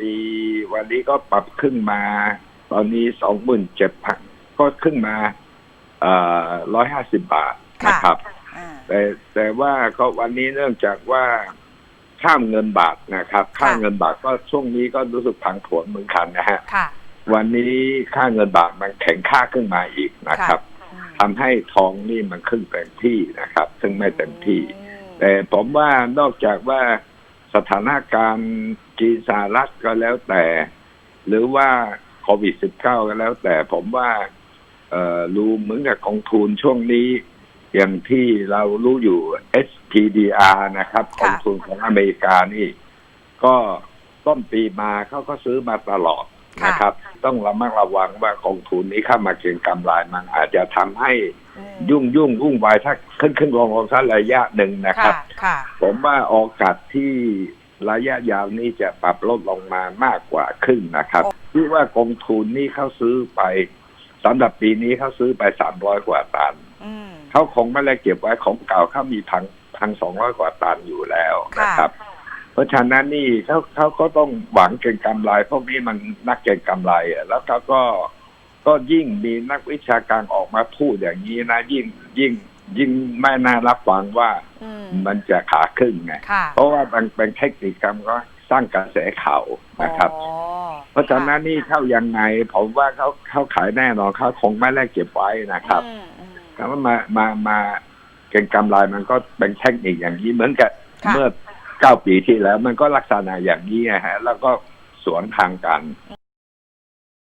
มีวันนี้ก็ปรับขึ้นมา ตอนนี้สองหมื่นเจ็ดพันก็ขึ้นมาเอ่อร้อยห้าสิบบาทค่ะนะครับอ่าแต่แต่ว่าก็วันนี้เนื่องจากว่าข้ามเงินบาทนะครับ ค่าเงินบาทก็ช่วงนี้ก็รู้สึกผังผวนเหมือนกันนะฮะค่ะวันนี้ค่าเงินบาทมันแข็งค่าขึ้นมาอีกนะครับอืมทำให้ทองนี่มันขึ้นเต็มที่นะครับ ซึ่งไม่เต็มที่อืมแต่ผมว่านอกจากว่า สถานการณ์จีนสหรัฐก็แล้วแต่ หรือว่าโควิด -19 ก็แล้วแต่ผมว่าเอ่อรู้เหมือนกับกองทุนช่วงนี้ อย่างที่เรารู้อยู่ SPDR นะครับกค่ะองทุนของอเมริกานี่ ก็ต้นปีมาเขาก็ซื้อมาตลอด นะครับ ต้องระมัดระวังว่ากองทุนนี้เข้ามาเก็งกำไรมันอาจจะทำให้อืมยุ่งยุ่งวุ่นวายถ้าขึ้นขึ้นลงลงสักระยะหนึ่งนะคค่ะ รับ ค่ะ ผมว่าโอกาสที่ระยะยาวนี้จะปรับลดลงมามากกว่าครึ่งนะครับโอ้ที่ว่ากองทุนนี่เขาซื้อไปสำหรับปีนี้เขาซื้อไปสามร้อยกว่าตันอืม เขาคงไม่ได้เก็บไว้ของเก่าเขามีพังพังสองร้อยกว่าตันอยู่แล้วนะครับ เพราะฉะนั้นนี่เขาเขาก็ต้องหวังเก็งกำไรพวกนี้มันนักเก็งกำไรอะแล้วเขาก็ก็ยิ่งมีนักวิชาการออกมาพูดอย่างนี้นะ ยิ่งยิ่งยิ่งไม่น่ารับฟังว่าอืมมันจะขาขึ้นไงค่ะเพราะว่ามันเป็นเทคนิคกรรมก็สร้างกระแสข่าวนะครับอ๋อเพราะฉะนั้นนี่เข้ายังไง ผมว่าเขาเขาขายแน่นอนเขาคงไม่ได้เก็บไว้นะครับอืมอืมแต่ว่ามามามาเก็งกำไรมันก็เป็นเทคนิคอย่างนี้เหมือนกับค่ะเมื่อ เก้าปีที่แล้วมันก็ลักษณะอย่างนี้ฮะ แล้วก็สวนทางกัน